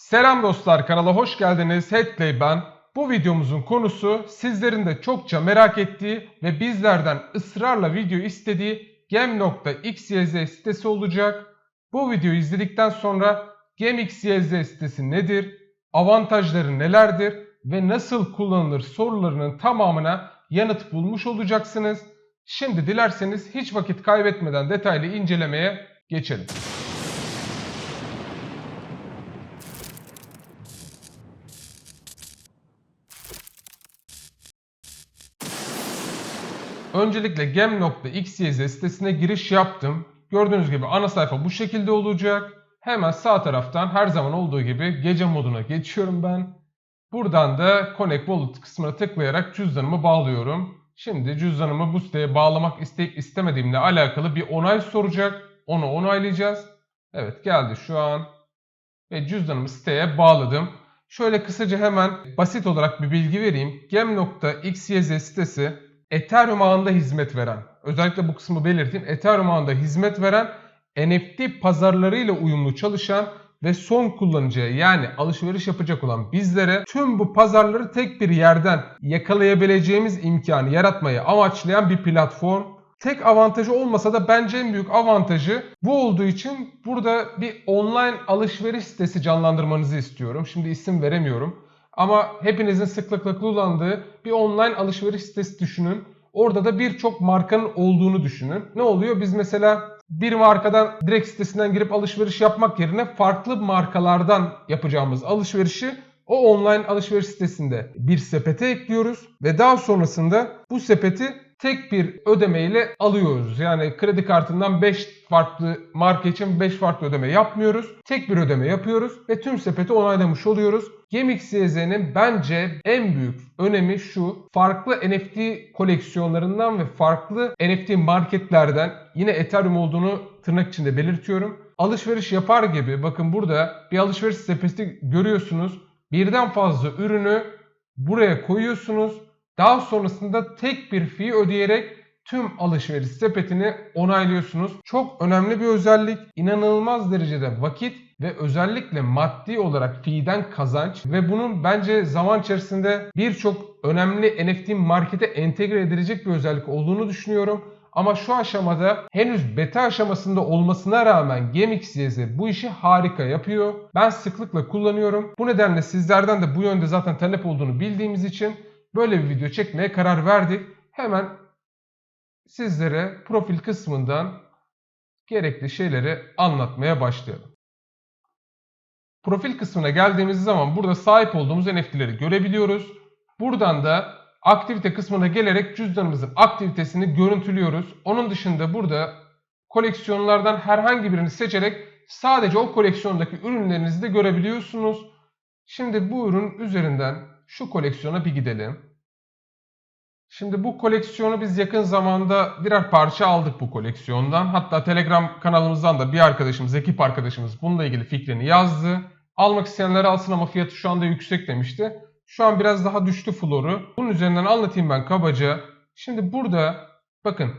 Selam dostlar kanala hoş geldiniz. Headley ben. Bu videomuzun konusu sizlerin de çokça merak ettiği ve bizlerden ısrarla video istediği gem.xyz sitesi olacak. Bu videoyu izledikten sonra gem.xyz sitesi nedir, avantajları nelerdir ve nasıl kullanılır sorularının tamamına yanıt bulmuş olacaksınız. Şimdi dilerseniz hiç vakit kaybetmeden detaylı incelemeye geçelim. Öncelikle gem.xyz sitesine giriş yaptım. Gördüğünüz gibi ana sayfa bu şekilde olacak. Hemen sağ taraftan her zaman olduğu gibi gece moduna geçiyorum ben. Buradan da Connect Wallet kısmına tıklayarak cüzdanımı bağlıyorum. Şimdi cüzdanımı bu siteye bağlamak isteyip istemediğimle alakalı bir onay soracak. Onu onaylayacağız. Evet geldi şu an. Ve cüzdanımı siteye bağladım. Şöyle kısaca hemen basit olarak bir bilgi vereyim. Gem.xyz sitesi Ethereum ağında hizmet veren, özellikle bu kısmı belirteyim. Ethereum ağında hizmet veren NFT pazarlarıyla uyumlu çalışan ve son kullanıcıya yani alışveriş yapacak olan bizlere tüm bu pazarları tek bir yerden yakalayabileceğimiz imkanı yaratmayı amaçlayan bir platform. Tek avantajı olmasa da bence en büyük avantajı bu olduğu için burada bir online alışveriş sitesi canlandırmanızı istiyorum. Şimdi isim veremiyorum. Ama hepinizin sıklıkla kullandığı bir online alışveriş sitesi düşünün. Orada da birçok markanın olduğunu düşünün. Ne oluyor? Biz mesela bir markadan direkt sitesinden girip alışveriş yapmak yerine farklı markalardan yapacağımız alışverişi o online alışveriş sitesinde bir sepete ekliyoruz ve daha sonrasında bu sepeti tek bir ödemeyle alıyoruz. Yani kredi kartından 5 farklı marka için 5 farklı ödeme yapmıyoruz. Tek bir ödeme yapıyoruz ve tüm sepeti onaylamış oluyoruz. GameXYZ'nin bence en büyük önemi şu. Farklı NFT koleksiyonlarından ve farklı NFT marketlerden yine Ethereum olduğunu tırnak içinde belirtiyorum. Alışveriş yapar gibi bakın burada bir alışveriş sepeti görüyorsunuz. Birden fazla ürünü buraya koyuyorsunuz. Daha sonrasında tek bir fee ödeyerek tüm alışveriş sepetini onaylıyorsunuz. Çok önemli bir özellik. İnanılmaz derecede vakit ve özellikle maddi olarak fee'den kazanç ve bunun bence zaman içerisinde birçok önemli NFT markete entegre edilecek bir özellik olduğunu düşünüyorum. Ama şu aşamada henüz beta aşamasında olmasına rağmen GameXYZ bu işi harika yapıyor. Ben sıklıkla kullanıyorum. Bu nedenle sizlerden de bu yönde zaten talep olduğunu bildiğimiz için böyle bir video çekmeye karar verdik. Hemen sizlere profil kısmından gerekli şeyleri anlatmaya başlayalım. Profil kısmına geldiğimiz zaman burada sahip olduğumuz NFT'leri görebiliyoruz. Buradan da aktivite kısmına gelerek cüzdanımızın aktivitesini görüntülüyoruz. Onun dışında burada koleksiyonlardan herhangi birini seçerek sadece o koleksiyondaki ürünlerinizi de görebiliyorsunuz. Şimdi bu ürün üzerinden şu koleksiyona bir gidelim. Şimdi bu koleksiyonu biz yakın zamanda birer parça aldık bu koleksiyondan. Hatta Telegram kanalımızdan da bir arkadaşımız, ekip arkadaşımız bununla ilgili fikrini yazdı. Almak isteyenler alsın ama fiyatı şu anda yüksek demişti. Şu an biraz daha düştü floru. Bunun üzerinden anlatayım ben kabaca. Şimdi burada bakın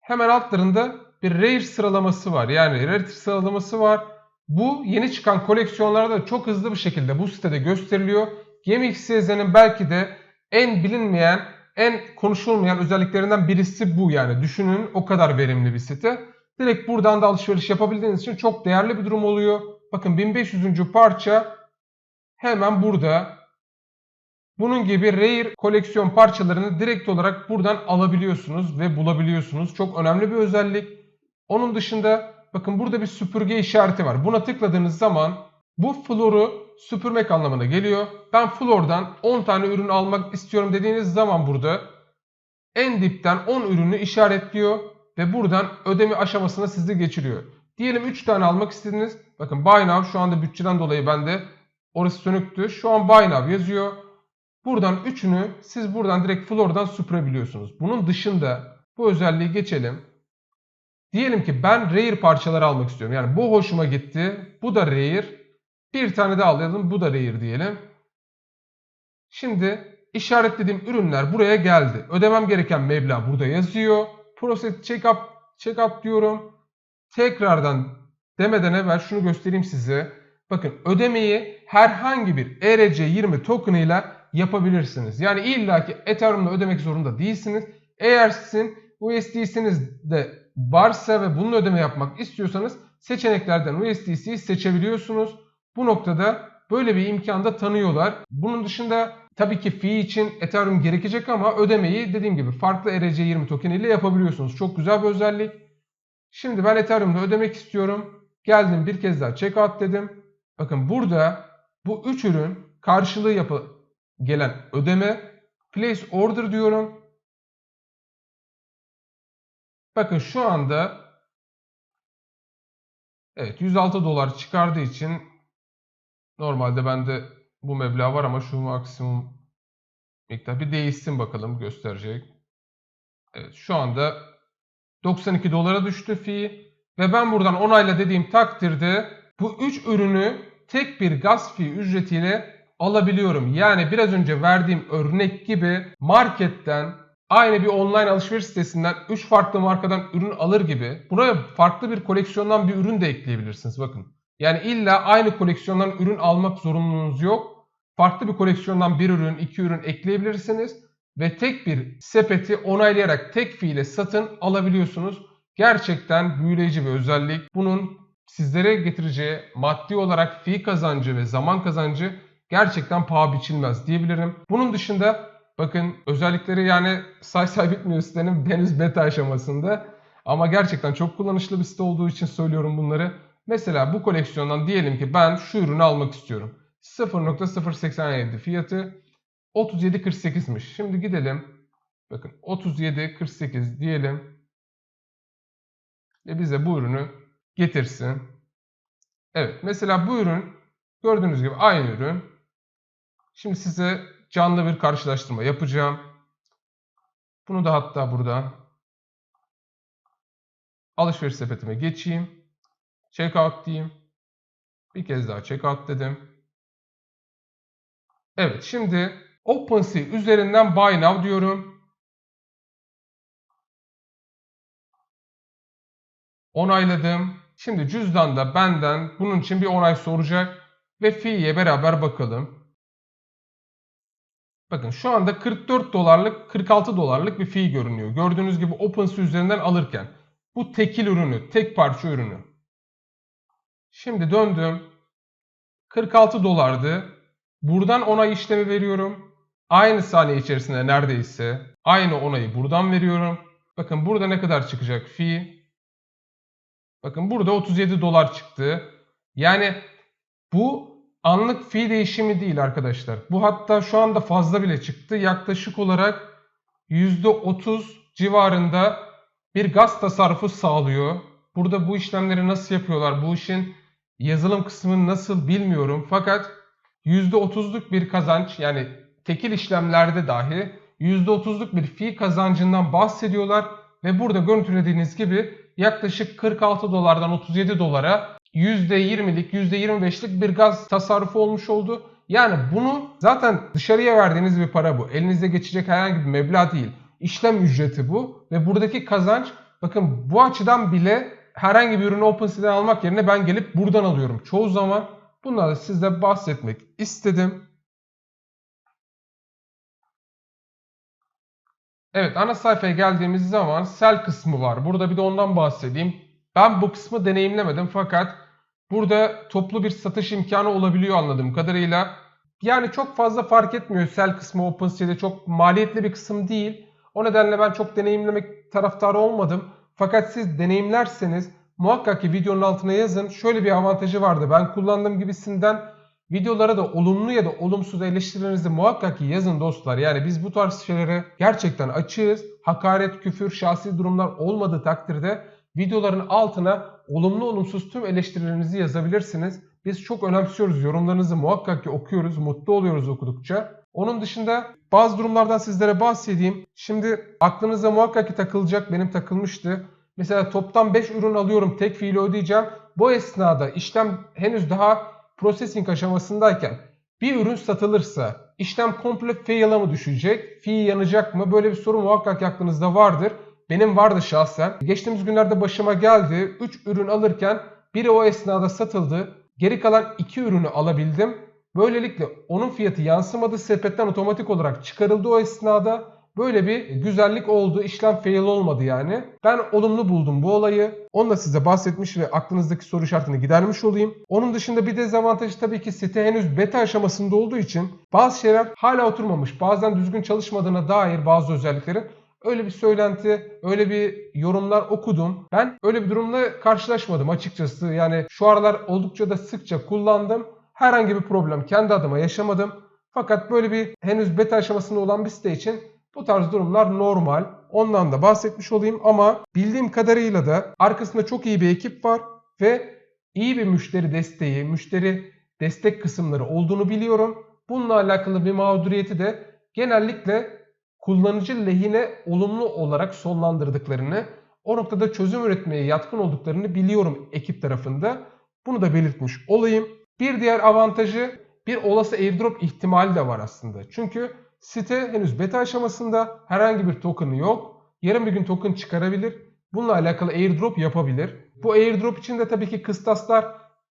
hemen altlarında bir rare sıralaması var. Yani rarity sıralaması var. Bu yeni çıkan koleksiyonlarda çok hızlı bir şekilde bu sitede gösteriliyor. GameXYZ'nin belki de en bilinmeyen, en konuşulmayan özelliklerinden birisi bu yani. Düşünün o kadar verimli bir site. Direkt buradan da alışveriş yapabildiğiniz için çok değerli bir durum oluyor. Bakın 1500. parça hemen burada. Bunun gibi rare koleksiyon parçalarını direkt olarak buradan alabiliyorsunuz ve bulabiliyorsunuz. Çok önemli bir özellik. Onun dışında bakın burada bir süpürge işareti var. Buna tıkladığınız zaman bu floru süpürmek anlamına geliyor. Ben flordan 10 tane ürün almak istiyorum dediğiniz zaman burada en dipten 10 ürünü işaretliyor ve buradan ödeme aşamasına sizi geçiriyor. Diyelim 3 tane almak istediniz. Bakın Buy Now şu anda bütçeden dolayı bende orası sönüktü. Şu an Buy Now yazıyor. Buradan üçünü siz buradan direkt flordan süpürebiliyorsunuz. Bunun dışında bu özelliği geçelim. Diyelim ki ben rare parçaları almak istiyorum. Yani bu hoşuma gitti. Bu da rare. Bir tane daha alalım. Bu da rare diyelim. Şimdi işaretlediğim ürünler buraya geldi. Ödemem gereken meblağ burada yazıyor. Process checkup checkup diyorum. Tekrardan demeden evvel şunu göstereyim size. Bakın ödemeyi herhangi bir ERC20 token ile yapabilirsiniz. Yani illaki Ethereum'la ödemek zorunda değilsiniz. Eğer sizin USDC'niz de varsa ve bunun ödeme yapmak istiyorsanız seçeneklerden USDC'yi seçebiliyorsunuz. Bu noktada böyle bir imkan da tanıyorlar. Bunun dışında tabii ki fee için Ethereum gerekecek ama ödemeyi dediğim gibi farklı ERC20 token ile yapabiliyorsunuz. Çok güzel bir özellik. Şimdi ben Ethereum'da ödemek istiyorum. Geldim bir kez daha checkout dedim. Bakın burada bu 3 ürün karşılığı yapı gelen ödeme place order diyorum. Bakın şu anda evet 106 dolar çıkardığı için normalde bende bu meblağ var ama şu maksimum miktar bir değişsin bakalım gösterecek. Evet şu anda 92 dolara düştü fee ve ben buradan onayla dediğim takdirde bu 3 ürünü tek bir gaz fee ücretiyle alabiliyorum. Yani biraz önce verdiğim örnek gibi marketten aynı bir online alışveriş sitesinden 3 farklı markadan ürün alır gibi buraya farklı bir koleksiyondan bir ürün de ekleyebilirsiniz bakın. Yani illa aynı koleksiyondan ürün almak zorunluluğunuz yok. Farklı bir koleksiyondan bir ürün, iki ürün ekleyebilirsiniz ve tek bir sepeti onaylayarak tek fiile satın alabiliyorsunuz. Gerçekten büyüleyici bir özellik. Bunun sizlere getireceği maddi olarak fi kazancı ve zaman kazancı gerçekten paha biçilmez diyebilirim. Bunun dışında bakın özellikleri yani say say bitmiyor sitenin henüz beta aşamasında. Ama gerçekten çok kullanışlı bir site olduğu için söylüyorum bunları. Mesela bu koleksiyondan diyelim ki ben şu ürünü almak istiyorum. 0.087 fiyatı 37.48'miş. Şimdi gidelim. Bakın 37.48 diyelim. Ve bize bu ürünü getirsin. Evet mesela bu ürün gördüğünüz gibi aynı ürün. Şimdi size canlı bir karşılaştırma yapacağım. Bunu da hatta burada alışveriş sepetime geçeyim. Checkout diyeyim. Bir kez daha checkout dedim. Evet şimdi OpenSea üzerinden Buy Now diyorum. Onayladım. Şimdi cüzdanda benden bunun için bir onay soracak. Ve fee'ye beraber bakalım. Bakın şu anda 44 dolarlık 46 dolarlık bir fee görünüyor. Gördüğünüz gibi OpenSea üzerinden alırken. Bu tekil ürünü, tek parça ürünü. Şimdi döndüm. 46 dolardı. Buradan onay işlemi veriyorum. Aynı saniye içerisinde neredeyse aynı onayı buradan veriyorum. Bakın burada ne kadar çıkacak fee? Bakın burada 37 dolar çıktı. Yani bu anlık fee değişimi değil arkadaşlar. Bu hatta şu anda fazla bile çıktı. Yaklaşık olarak %30 civarında bir gaz tasarrufu sağlıyor. Burada bu işlemleri nasıl yapıyorlar? Bu işin yazılım kısmını nasıl bilmiyorum. Fakat %30'luk bir kazanç yani tekil işlemlerde dahi %30'luk bir fee kazancından bahsediyorlar. Ve burada görüntülediğiniz gibi yaklaşık 46 dolardan 37 dolara %20'lik %25'lik bir gaz tasarrufu olmuş oldu. Yani bunu zaten dışarıya verdiğiniz bir para bu. Elinizde geçecek herhangi bir meblağ değil. İşlem ücreti bu ve buradaki kazanç bakın bu açıdan bile herhangi bir ürünü OpenSea'den almak yerine ben gelip buradan alıyorum. Çoğu zaman bunlarla sizle bahsetmek istedim. Evet ana sayfaya geldiğimiz zaman sell kısmı var. Burada bir de ondan bahsedeyim. Ben bu kısmı deneyimlemedim fakat burada toplu bir satış imkanı olabiliyor anladığım kadarıyla. Yani çok fazla fark etmiyor sell kısmı OpenSea'de çok maliyetli bir kısım değil. O nedenle ben çok deneyimlemek taraftarı olmadım. Fakat siz deneyimlerseniz muhakkak ki videonun altına yazın. Şöyle bir avantajı vardı. Ben kullandığım gibisinden videolara da olumlu ya da olumsuz eleştirilerinizi muhakkak ki yazın dostlar. Yani biz bu tarz şeylere gerçekten açığız. Hakaret, küfür, şahsi durumlar olmadığı takdirde videoların altına olumlu olumsuz tüm eleştirilerinizi yazabilirsiniz. Biz çok önemsiyoruz. Yorumlarınızı muhakkak ki okuyoruz. Mutlu oluyoruz okudukça. Onun dışında bazı durumlardan sizlere bahsedeyim. Şimdi aklınıza muhakkak ki takılacak. Benim takılmıştı. Mesela toptan 5 ürün alıyorum. Tek fiili ödeyeceğim. Bu esnada işlem henüz daha processing aşamasındayken bir ürün satılırsa işlem komple fail'a mı düşecek? Fee yanacak mı? Böyle bir soru muhakkak aklınızda vardır. Benim vardı şahsen. Geçtiğimiz günlerde başıma geldi. 3 ürün alırken biri o esnada satıldı. Geri kalan iki ürünü alabildim. Böylelikle onun fiyatı yansımadı. Sepetten otomatik olarak çıkarıldı o esnada. Böyle bir güzellik oldu. İşlem fail olmadı yani. Ben olumlu buldum bu olayı. Onu da size bahsetmiş ve aklınızdaki soru işaretini gidermiş olayım. Onun dışında bir dezavantajı tabii ki site henüz beta aşamasında olduğu için bazı şeyler hala oturmamış. Bazen düzgün çalışmadığına dair bazı özelliklerin Öyle bir söylenti, öyle bir yorumlar okudum. Ben öyle bir durumla karşılaşmadım açıkçası. Yani şu aralar oldukça da sıkça kullandım. Herhangi bir problem kendi adıma yaşamadım. Fakat böyle bir henüz beta aşamasında olan bir site için bu tarz durumlar normal. Ondan da bahsetmiş olayım ama bildiğim kadarıyla da arkasında çok iyi bir ekip var ve iyi bir müşteri desteği, müşteri destek kısımları olduğunu biliyorum. Bununla alakalı bir mağduriyeti de genellikle kullanıcı lehine olumlu olarak sonlandırdıklarını, o noktada çözüm üretmeye yatkın olduklarını biliyorum ekip tarafında. Bunu da belirtmiş olayım. Bir diğer avantajı bir olası airdrop ihtimali de var aslında. Çünkü site henüz beta aşamasında herhangi bir token'ı yok. Yarın bir gün token çıkarabilir. Bununla alakalı airdrop yapabilir. Bu airdrop için de tabii ki kıstaslar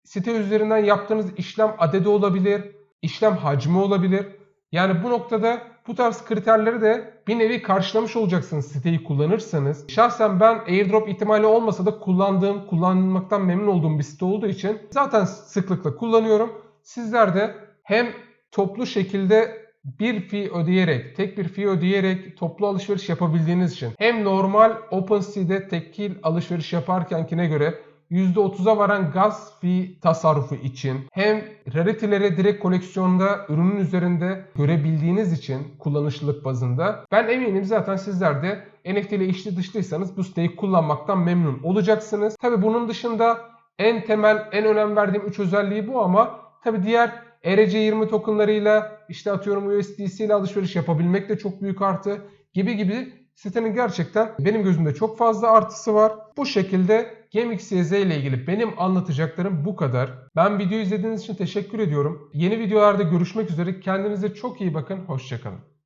site üzerinden yaptığınız işlem adedi olabilir, işlem hacmi olabilir. Yani bu noktada bu tarz kriterleri de bir nevi karşılamış olacaksınız siteyi kullanırsanız. Şahsen ben airdrop ihtimali olmasa da kullandığım, kullanmaktan memnun olduğum bir site olduğu için zaten sıklıkla kullanıyorum. Sizler de hem toplu şekilde bir fee ödeyerek, tek bir fee ödeyerek toplu alışveriş yapabildiğiniz için hem normal OpenSea'de tekil alışveriş yaparkenkine göre %30'a varan gaz fee tasarrufu için hem rarity'leri direkt koleksiyonda ürünün üzerinde görebildiğiniz için kullanışlılık bazında ben eminim zaten sizler de NFT ile içli dışlıysanız bu siteyi kullanmaktan memnun olacaksınız. Tabi bunun dışında en temel, en önem verdiğim 3 özelliği bu ama tabi diğer ERC20 tokenlarıyla işte atıyorum USDC ile alışveriş yapabilmek de çok büyük artı gibi gibi sitenin gerçekten benim gözümde çok fazla artısı var. Bu şekilde GameXYZ ile ilgili benim anlatacaklarım bu kadar. Ben videoyu izlediğiniz için teşekkür ediyorum. Yeni videolarda görüşmek üzere. Kendinize çok iyi bakın. Hoşçakalın.